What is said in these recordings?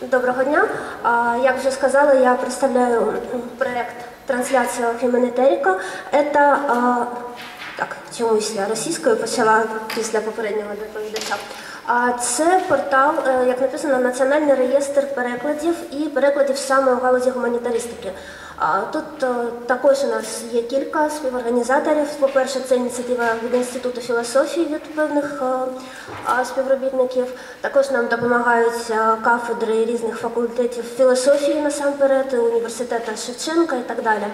Доброго дня. Як вже сказала, я представляю проєкт проект «Трансляція Хюманітеріка». Это, так, чомусь я російською почала після попереднього доповідача. Це портал, е, як написано, Національний реєстр перекладів і перекладів саме у галузі гуманітаристики. Тут е, також у нас є кілька співорганізаторів. По-перше, це ініціатива від Інституту філософії від певних е, співробітників. Також нам допомагають кафедри різних факультетів філософії насамперед, університету Шевченка і так далі.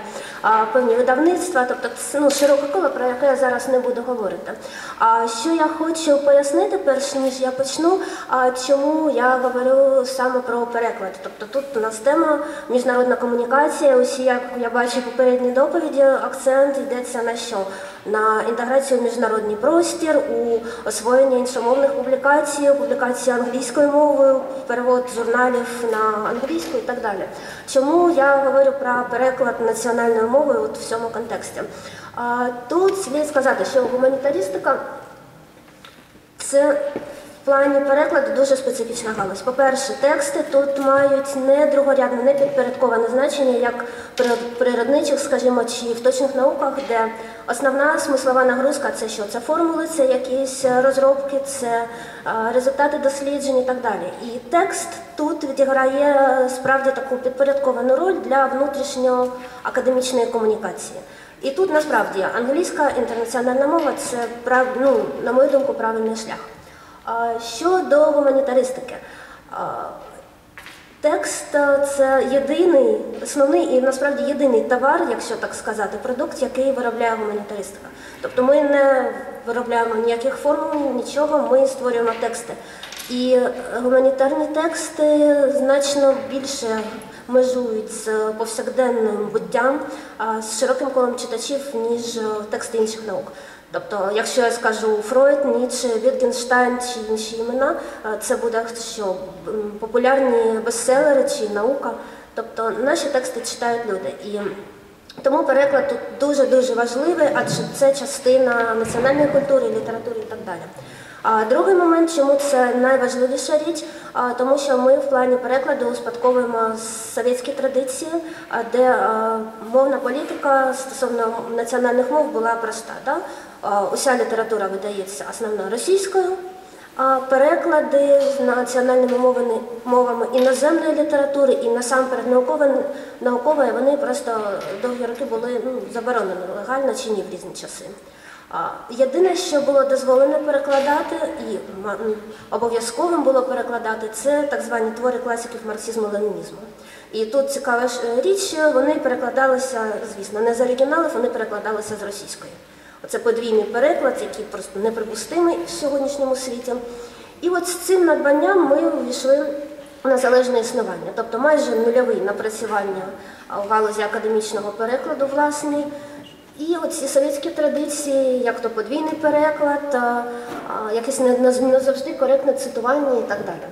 Певні видавництва, тобто ну, широке коло, про яке я зараз не буду говорити. А що я хочу пояснити, перш ніж я почну, чому я говорю саме про переклад. Тобто тут у нас тема міжнародна комунікація. Усі, як я бачу в попередній доповіді, акцент йдеться на що? На інтеграцію в міжнародний простір, у освоєння іншомовних публікацій, публікації англійською мовою, перевод журналів на англійську і так далі. Чому я говорю про переклад національною мовою от в цьому контексті? Тут слід сказати, що гуманітаристика це в плані перекладу дуже специфічна галузь. По-перше, тексти тут мають не другорядне, не підпорядковане значення, як при природничих, скажімо, чи в точних науках, де основна смислова нагрузка це що? Це формули, це якісь розробки, це результати досліджень і так далі. І текст тут відіграє справді таку підпорядковану роль для внутрішньоакадемічної комунікації. І тут насправді англійська інтернаціональна мова це ну, на мою думку, правильний шлях. Щодо гуманітаристики, текст е, це єдиний, основний і насправді єдиний товар, якщо так сказати, продукт, який виробляє гуманітаристика. Тобто ми не виробляємо ніяких формул, нічого, ми створюємо тексти. І гуманітарні тексти значно більше межують з повсякденним буттям, з широким колом читачів, ніж е, тексти інших наук. Тобто, якщо я скажу Фройд, Ніцше, Вітгенштайн чи інші імена, е, це буде що популярні бестселери чи наука. Тобто наші тексти читають люди. І тому переклад тут дуже-дуже важливий, адже це частина національної культури, літератури і так далі. А другий момент, чому це найважливіша річ, тому що ми в плані перекладу успадковуємо совєтські традиції, де мовна політика стосовно національних мов була проста. Да? А, Уся література видається основно російською, а переклади з національними мовами, мовами іноземної літератури і насамперед наукової, вони просто довгі роки були ну, заборонені легально чи ні в різні часи. Єдине, що було дозволено перекладати, і обов'язковим було перекладати, це так звані твори класиків марксизму-ленінізму. І тут цікава е, річ, вони перекладалися, звісно, не з оригіналів, вони перекладалися з російської. Оце подвійний переклад, який просто неприпустимий в сьогоднішньому світі. І от з цим надбанням ми увійшли в незалежне існування, тобто майже нульовий напрацювання в галузі академічного перекладу власний. І оці совєтські традиції, як то подвійний переклад, якесь не завжди коректне цитування і так далі.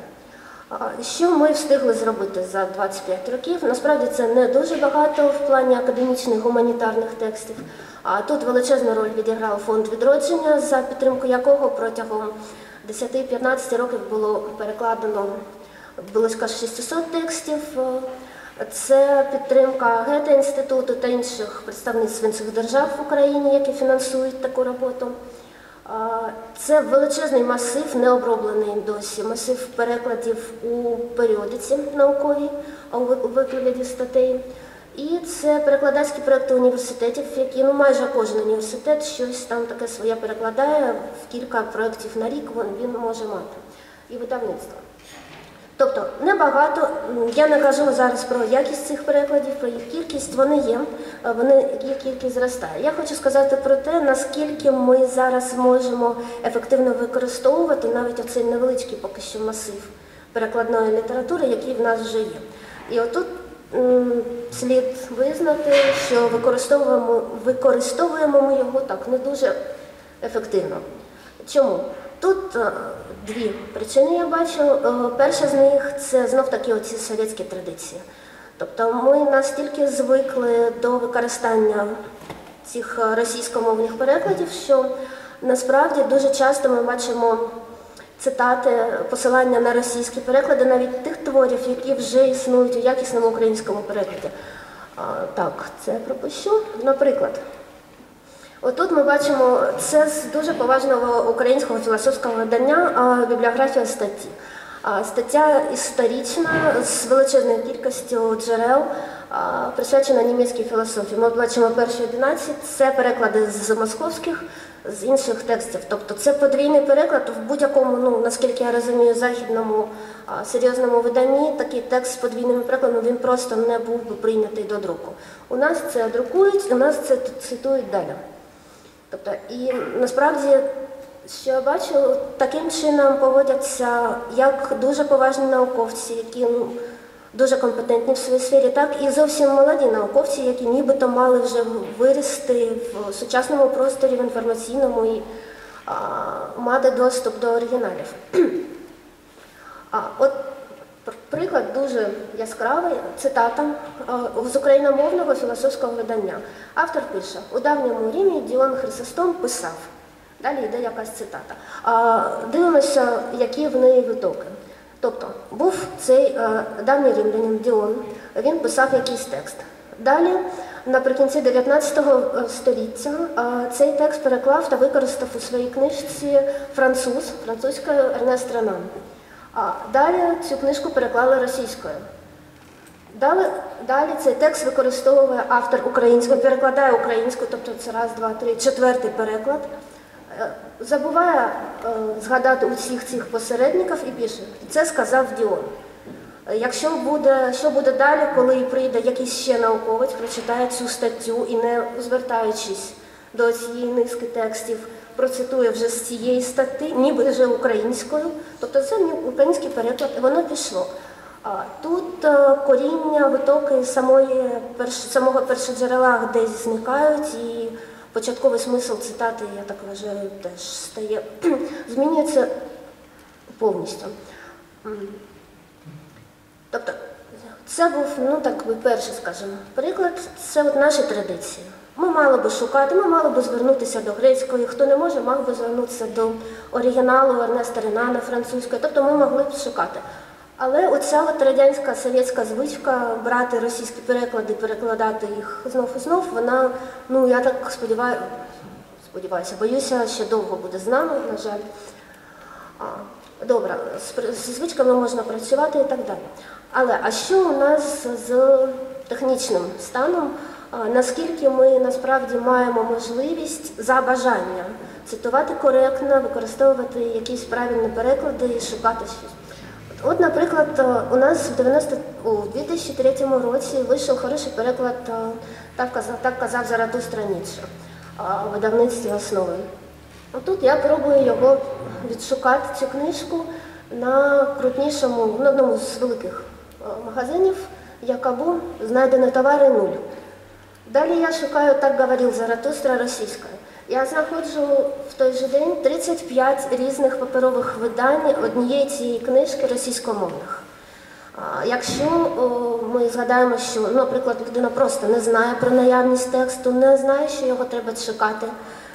Що ми встигли зробити за 25 років? Насправді це не дуже багато в плані академічних гуманітарних текстів. А тут величезну роль відіграв фонд відродження, за підтримку якого протягом 10-15 років було перекладено близько 600 текстів. Це підтримка Гета інституту та інших представництв інших держав в Україні, які фінансують таку роботу. Це величезний масив, необроблений досі, масив перекладів у періодиці науковій, у вигляді статей. І це перекладацькі проекти університетів, які ну, майже кожен університет щось там таке своє перекладає, в кілька проєктів на рік він, він може мати. І видавництво. Тобто небагато, я не кажу зараз про якість цих перекладів, про їх кількість, вони є, е, вони їх кількість зростає. Я хочу сказати про те, наскільки ми зараз можемо ефективно використовувати навіть оцей невеличкий поки що масив перекладної літератури, який в нас вже є. І отут слід визнати, що використовуємо, використовуємо ми його так не дуже ефективно. Чому? Тут е, дві причини я бачу. Е, Перша з них це знов таки оці совєтські традиції. Тобто ми настільки звикли до використання цих е, російськомовних перекладів, що насправді дуже часто ми бачимо цитати, посилання на російські переклади, навіть тих творів, які вже існують у якісному українському перекладі. Так, це пропущу. Наприклад, отут ми бачимо це з дуже поважного українського філософського видання бібліографія статті. Стаття історична з величезною кількістю джерел, присвячена німецькій філософії. Ми бачимо перші 11, це переклади з московських, з інших текстів. Тобто це подвійний переклад в будь-якому, ну наскільки я розумію, західному серйозному виданні такий текст з подвійним перекладом він просто не був би прийнятий до друку. У нас це друкують, у нас це цитують далі. Тобто, і насправді, що я бачу, таким чином поводяться як дуже поважні науковці, які ну, дуже компетентні в своїй сфері, так і зовсім молоді науковці, які нібито мали вже вирости в сучасному просторі, в інформаційному і а, мати доступ до оригіналів. А, от приклад дуже яскравий, цитата з україномовного філософського видання. Автор пише: у давньому Римі Діон Хрисостом писав. Далі йде якась цитата. Дивимося, які в неї витоки. Тобто був цей е, давній римлянин Діон, він писав якийсь текст. Далі, наприкінці 19 століття, е, цей текст переклав та використав у своїй книжці француз, французькою Ернест Ренан. А далі цю книжку переклали російською. Далі, далі цей текст використовує автор українською, перекладає українською, тобто це раз, два, три, четвертий переклад. Е, Забуває е, згадати усіх цих посередників і пише, це сказав Діон. Е, Якщо буде, що буде далі, коли прийде якийсь ще науковець, прочитає цю статтю і не звертаючись до цієї низки текстів, процитує вже з цієї статті, ніби вже українською, тобто це український переклад, і воно пішло. Тут е, коріння, витоки самої самого першоджерела десь зникають, і початковий смисл цитати, я так вважаю, теж стає змінюється повністю. Тобто, це був, ну так би перший, скажімо, приклад, це от наші традиції. Ми мали би шукати, ми мали би звернутися до грецької, хто не може, мав би звернутися до оригіналу Ернеста Ренана французької, тобто ми могли б шукати. Але оця от радянська совєтська звичка брати російські переклади, перекладати їх знов і знов, вона, ну я так сподіваюся, сподіваюся, боюся, ще довго буде з нами, на жаль. Добре, з звичками можна працювати і так далі. Але а що у нас з технічним станом? Наскільки ми насправді маємо можливість за бажання цитувати коректно, використовувати якісь правильні переклади і шукати щось? От, наприклад, е, у нас в 90, у 2003 році вийшов хороший переклад е, «Так казав, так казав Заратустра Ніцше» у видавництві основи. Тут я пробую його відшукати цю книжку на крупнішому, на одному з великих е, магазинів, Якабу, знайдено товари нуль. Далі я шукаю так говорив Заратустра російською. Я знаходжу в той же день 35 різних паперових видань однієї цієї книжки російськомовних. Якщо ми згадаємо, що, ну, наприклад, людина просто не знає про наявність тексту, не знає, що його треба шукати,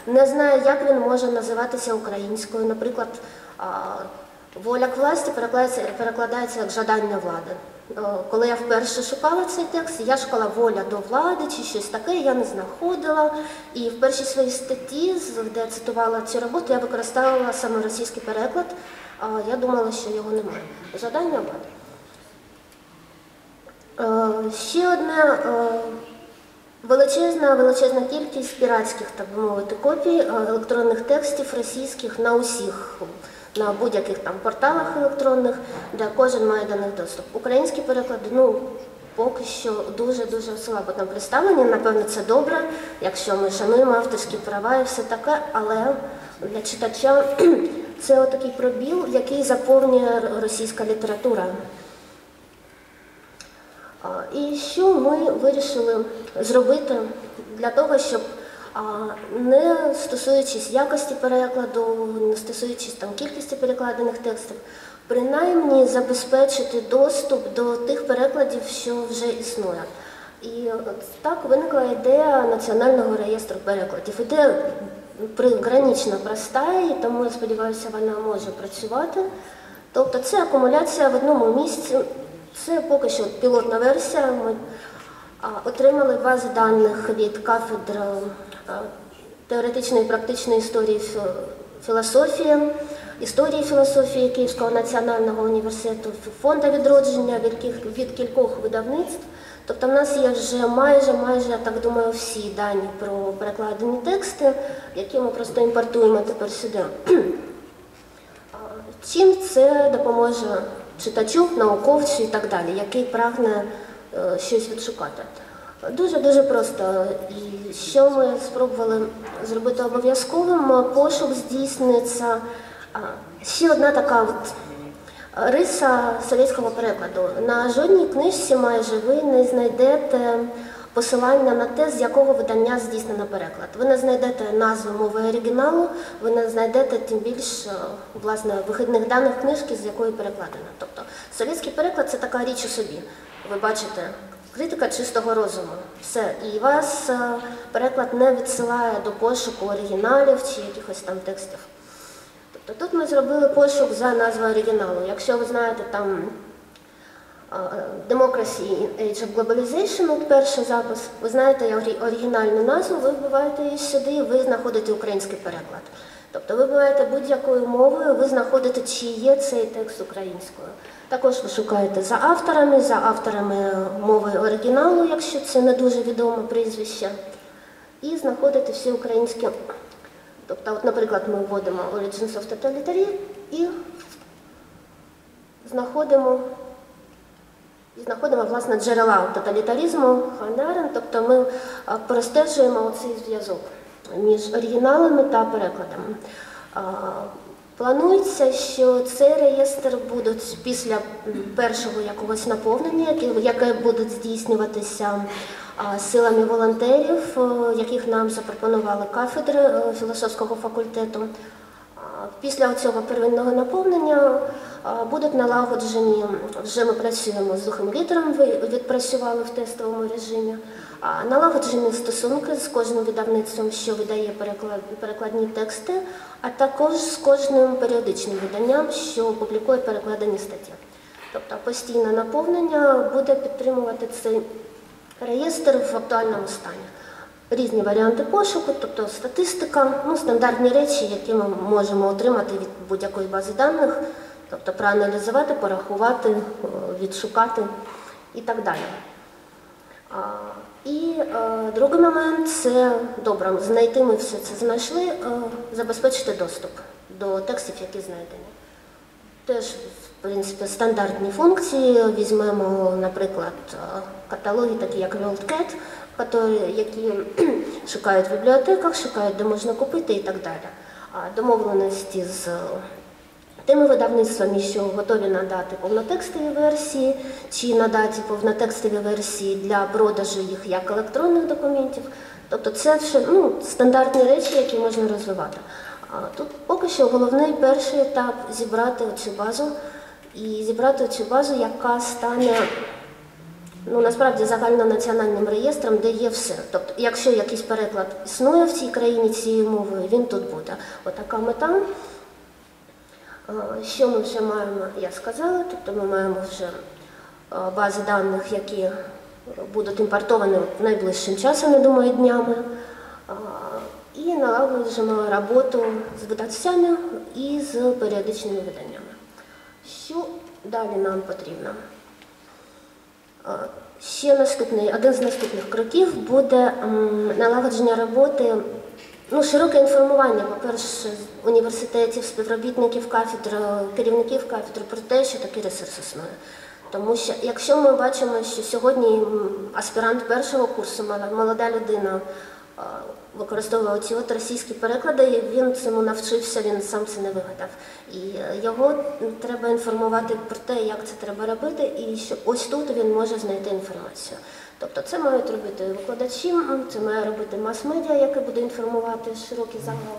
не знає, як він може називатися українською. Наприклад, воля к власті перекладається, як жадання влади. Коли я вперше шукала цей текст, я шукала воля до влади чи щось таке, я не знаходила. І в першій своїй статті, де я цитувала цю роботу, я використовувала саме російський переклад. Я думала, що його немає. Жадання влади. Е, Ще одне е, величезна, величезна кількість піратських, так би мовити, копій е, електронних текстів російських на усіх, на будь-яких там порталах електронних, де кожен має до них доступ. Українські переклади, ну. Поки що дуже-дуже слабо там представлені. Напевно, це добре, якщо ми шануємо авторські права і все таке, але для читача це отакий пробіл, який заповнює російська література. І що ми вирішили зробити для того, щоб не стосуючись якості перекладу, не стосуючись там кількості перекладених текстів, принаймні забезпечити доступ до тих перекладів, що вже існує. І так виникла ідея національного реєстру перекладів. Ідея пригранично проста, і тому я сподіваюся, вона може працювати. Тобто це акумуляція в одному місці. Це поки що пілотна версія. Отримали бази даних від кафедри теоретичної і практичної історії філософії, історії філософії Київського національного університету, фонду відродження від, кіль- від кількох видавництв. Тобто в нас є вже майже, майже, я так думаю, всі дані про перекладені тексти, які ми просто імпортуємо тепер сюди. Чим це допоможе читачу, науковцю і так далі, який прагне е, щось відшукати? Дуже дуже просто. Що ми спробували зробити обов'язковим, пошук здійсниться. Ще одна така от риса совєтського перекладу. На жодній книжці майже ви не знайдете посилання на те, з якого видання здійснено переклад. Ви не знайдете назви мови оригіналу, ви не знайдете тим більш е, власне вихідних даних книжки, з якої перекладено. Тобто совєтський переклад це така річ у собі. Ви бачите, критика чистого розуму. Все. І вас е, переклад не відсилає до пошуку оригіналів чи якихось там текстів. Тобто тут ми зробили пошук за назвою оригіналу. Якщо ви знаєте там а, Democracy Age of Globalization, от перший запис, ви знаєте оригінальну назву, ви вбиваєте її сюди, ви знаходите український переклад. Тобто ви вбиваєте будь-якою мовою, ви знаходите, чи є цей текст українською. Також ви шукаєте за авторами, за авторами мови оригіналу, якщо це не дуже відоме прізвище, і знаходите всі українські. Тобто, от, наприклад, ми вводимо Origins of Totalitarian і знаходимо, і знаходимо власне джерела тоталітарізму Хандарен, тобто ми простежуємо оцей зв'язок між оригіналами та перекладами. Планується, що цей реєстр буде після першого якогось наповнення, яке- буде здійснюватися силами волонтерів, яких нам запропонували кафедри е, філософського факультету. Після цього первинного наповнення будуть налагоджені, вже ми працюємо з духом літером, ви відпрацювали в тестовому режимі. Налагоджені стосунки з кожним видавництвом, що видає перекладні тексти, а також з кожним періодичним виданням, що публікує перекладені статті. Тобто постійне наповнення буде підтримувати цей реєстр в актуальному стані. Різні варіанти пошуку, тобто статистика, ну, стандартні речі, які ми можемо отримати від будь-якої бази даних, тобто проаналізувати, порахувати, е, відшукати і так далі. І е, другий момент це добре, знайти ми все це знайшли, е, забезпечити доступ до текстів, які знайдені. Теж, в принципі, стандартні функції. Візьмемо, наприклад, каталоги, такі як WorldCat, які- шукають в бібліотеках, шукають, де можна купити і так далі. Домовленості з тими видавництвами, що готові надати повнотекстові версії, чи надати повнотекстові версії для продажу їх як електронних документів. Тобто це все ну, стандартні речі, які можна розвивати. А тут поки що головний перший етап зібрати цю базу і зібрати цю базу, яка стане ну, насправді загальнонаціональним реєстром, де є все. Тобто, якщо якийсь переклад існує в цій країні цією мовою, він тут буде. Отака мета. Е, Що ми вже маємо, я сказала, тобто ми маємо вже е, бази даних, які будуть імпортовані найближчим часом, я думаю, днями. Е, І налагоджуємо роботу з видавцями і з періодичними виданнями. Що далі нам потрібно? Ще наступний, один з наступних кроків буде налагодження роботи, ну, широке інформування, по-перше, університетів, співробітників кафедр, керівників кафедр про те, що такий ресурс існує. Тому що якщо ми бачимо, що сьогодні аспірант першого курсу, молода людина, е, використовує ці от російські переклади, і він цьому навчився, він сам це не вигадав. І е, його треба інформувати про те, як це треба робити, і що ось тут він може знайти інформацію. Тобто це мають робити викладачі, це має робити мас-медіа, яке буде інформувати широкий загал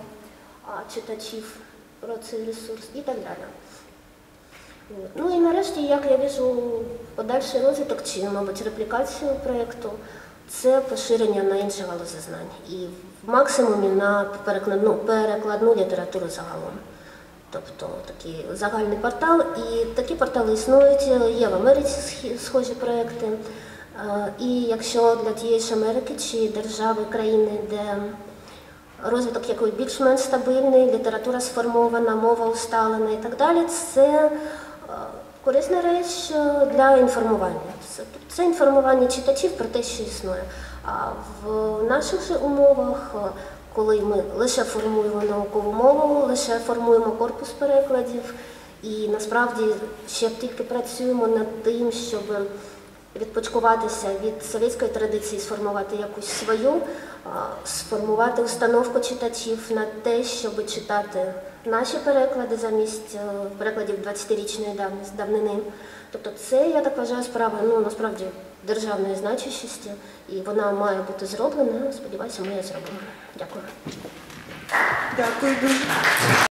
читачів про цей ресурс і так далі. Ну і нарешті, як я вижу подальший розвиток чи, мабуть, реплікацію проєкту, це поширення на інші галузі знань і в максимумі на перекладну, перекладну літературу загалом. Тобто такий загальний портал, і такі портали існують, є в Америці схожі проекти. Е, І якщо для тієї ж Америки чи держави, країни, де розвиток якої більш-менш стабільний, література сформована, мова усталена і так далі, це е, корисна реч е, для інформування. Це, це інформування читачів про те, що існує. А в наших же умовах, е, коли ми лише формуємо наукову мову, лише формуємо корпус перекладів, і насправді ще тільки працюємо над тим, щоб відпочкуватися від совєтської традиції, сформувати якусь свою, сформувати установку читачів на те, щоб читати наші переклади замість е, перекладів 20-річної давни- давнини. Тобто це, я так вважаю, справа ну, насправді державної значущості, і вона має бути зроблена. Сподіваюся, ми її зробимо. Дякую. Дякую дуже.